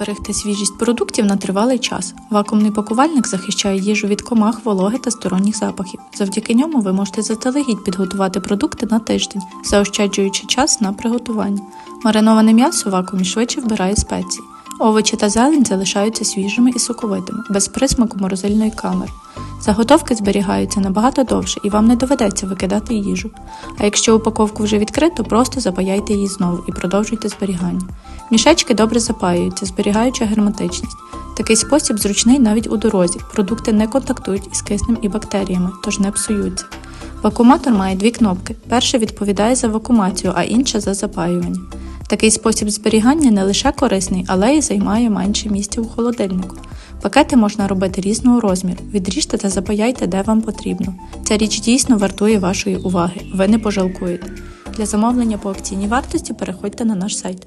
Берегти свіжість продуктів на тривалий час. Вакуумний пакувальник захищає їжу від комах, вологи та сторонніх запахів. Завдяки ньому ви можете заздалегідь підготувати продукти на тиждень, заощаджуючи час на приготування. Мариноване м'ясо вакуумі швидше вбирає спеції. Овочі та зелень залишаються свіжими і соковитими, без присмаку морозильної камери. Заготовки зберігаються набагато довше і вам не доведеться викидати їжу. А якщо упаковку вже відкрито, просто запаяйте її знову і продовжуйте зберігання. Мішечки добре запаюються, зберігаючи герметичність. Такий спосіб зручний навіть у дорозі. Продукти не контактують із киснем і бактеріями, тож не псуються. Вакууматор має дві кнопки. Перша відповідає за вакуумацію, а інша за запаювання. Такий спосіб зберігання не лише корисний, але й займає менше місця у холодильнику. Пакети можна робити різного розміру. Відріжте та запаяйте, де вам потрібно. Ця річ дійсно вартує вашої уваги. Ви не пожалкуєте. Для замовлення по акційній вартості переходьте на наш сайт.